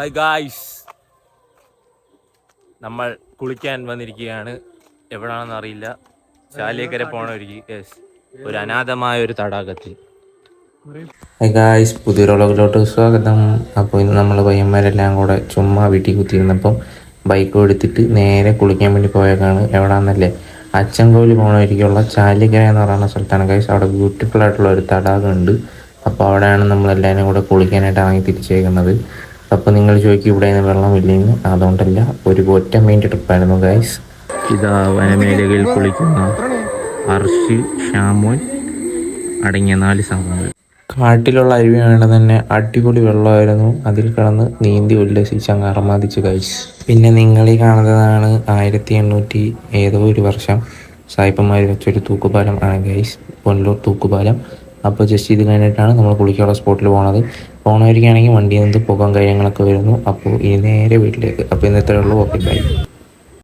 Hi guys നമ്മൾ കുളിക്കാൻ വന്നിരിക്കുകയാണ്. എവിടാണെന്ന് അറിയില്ല. ചാലിയക്കര പോണ ഒരു യെസ് ഒരു അനാഥമായ ഒരു തടാകത്തിൽ. ഹായ് ഗായ്സ് പുതിയൊരു വ്ളോഗിലോട്ട് സ്വാഗതം. അപ്പോൾ ഇന്ന് നമ്മൾ പയ്യന്മാരെല്ലാം കൂടെ ചുമ്മാ വീട്ടിൽ കുത്തിയിരുന്നപ്പം ബൈക്ക് എടുത്തിട്ട് നേരെ കുളിക്കാൻ വേണ്ടി പോയേക്കാണ്. എവിടാന്നല്ലേ? അച്ചൻകോവിൽ പോണ വഴിക്കുള്ള ചാലിക്കര എന്ന് പറയുന്ന സ്ഥലത്താണ്. ഗൈസ് അവിടെ ബ്യൂട്ടിഫുൾ ആയിട്ടുള്ള ഒരു തടാകമുണ്ട്. അപ്പോൾ അവിടെയാണ് നമ്മളെല്ലാവരും കൂടെ കുളിക്കാനായിട്ട് ഇറങ്ങി തിരിച്ചേക്കുന്നത്. അപ്പോൾ നിങ്ങൾ ചോദിക്കും ഇവിടെ നിന്ന് വെള്ളമില്ലെന്ന് അതുകൊണ്ടല്ല ഒരു ഒറ്റ മെയിൻ ട്രിപ്പായിരുന്നു ഗൈസ് ഇതാ വനമേഖലയിൽ കുളിക്കുന്ന അർഷി ഷാമോൻ അടങ്ങിയ നാല് സംഘങ്ങൾ കാട്ടിലുള്ള അരുവിയാണ് തന്നെ അടിപൊളി വെള്ളമായിരുന്നു. അതിൽ കിടന്ന് നീന്തി ഉല്ലസിച്ച് അങ്ങ് അറമാദിച്ച് കഴിച്ചു പിന്നെ നിങ്ങൾ ഈ കാണുന്നതാണ് ആയിരത്തി എണ്ണൂറ്റി ഏതോ ഒരു വർഷം സായിപ്പന്മാർ വെച്ചൊരു തൂക്കുപാലം ആണ് ഗൈസ് പൊന്നൂർ തൂക്കുപാലം. അപ്പോൾ ജസ്റ്റ് ഇത് കഴിഞ്ഞിട്ടാണ് നമ്മൾ കുളിക്കാനുള്ള സ്പോട്ടിൽ പോണത്. പോണവരിക്കാണെങ്കിൽ വണ്ടിയിൽ നിന്ന് പുകം കാര്യങ്ങളൊക്കെ വരുന്നു. അപ്പോൾ ഇനി നേരെ വീട്ടിലേക്ക്. അപ്പോൾ ഇന്നത്തെ ഉള്ളൂ. Okay bye